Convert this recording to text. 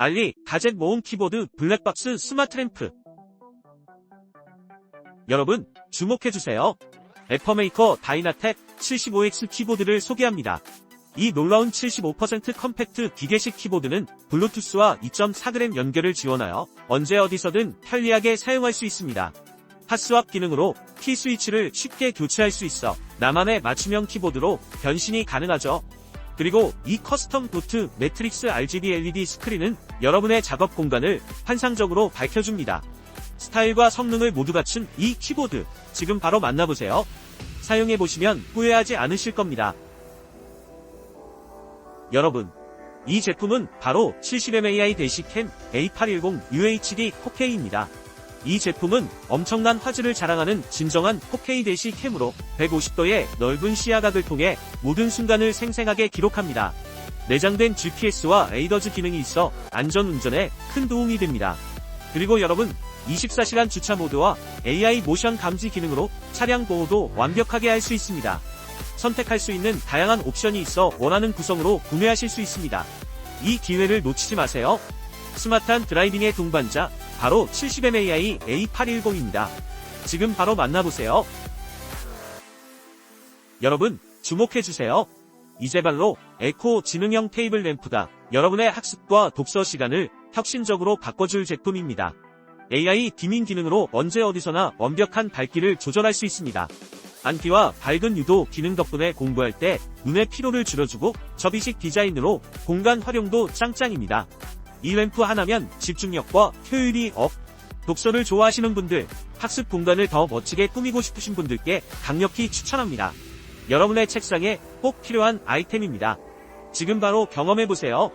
알리 가젯 모음 키보드 블랙박스 스마트 램프 여러분 주목해주세요. 애퍼메이커 다이나텍 75X 키보드를 소개합니다. 이 놀라운 75% 컴팩트 기계식 키보드는 블루투스와 2.4g 연결을 지원하여 언제 어디서든 편리하게 사용할 수 있습니다. 핫스왑 기능으로 키 스위치를 쉽게 교체할 수 있어 나만의 맞춤형 키보드로 변신이 가능하죠. 그리고 이 커스텀 도트 매트릭스 RGB LED 스크린은 여러분의 작업 공간을 환상적으로 밝혀줍니다. 스타일과 성능을 모두 갖춘 이 키보드 지금 바로 만나보세요. 사용해보시면 후회하지 않으실 겁니다. 여러분, 이 제품은 바로 70MAI 대시캠 A810 UHD 4K입니다. 이 제품은 엄청난 화질을 자랑하는 진정한 4K 대시 캠으로 150도의 넓은 시야각을 통해 모든 순간을 생생하게 기록합니다. 내장된 GPS와 에이더즈 기능이 있어 안전운전에 큰 도움이 됩니다. 그리고 여러분, 24시간 주차 모드와 AI 모션 감지 기능으로 차량 보호도 완벽하게 할 수 있습니다. 선택할 수 있는 다양한 옵션이 있어 원하는 구성으로 구매하실 수 있습니다. 이 기회를 놓치지 마세요. 스마트한 드라이빙의 동반자, 바로 70MAI A810입니다. 지금 바로 만나보세요. 여러분, 주목해주세요. 이제발로 에코 지능형 테이블 램프가 여러분의 학습과 독서 시간을 혁신적으로 바꿔줄 제품입니다. AI 디밍 기능으로 언제 어디서나 완벽한 밝기를 조절할 수 있습니다. 안기와 밝은 유도 기능 덕분에 공부할 때 눈의 피로를 줄여주고 접이식 디자인으로 공간 활용도 짱짱입니다. 이 램프 하나면 집중력과 효율이 업. 독서를 좋아하시는 분들, 학습 공간을 더 멋지게 꾸미고 싶으신 분들께 강력히 추천합니다. 여러분의 책상에 꼭 필요한 아이템입니다. 지금 바로 경험해보세요.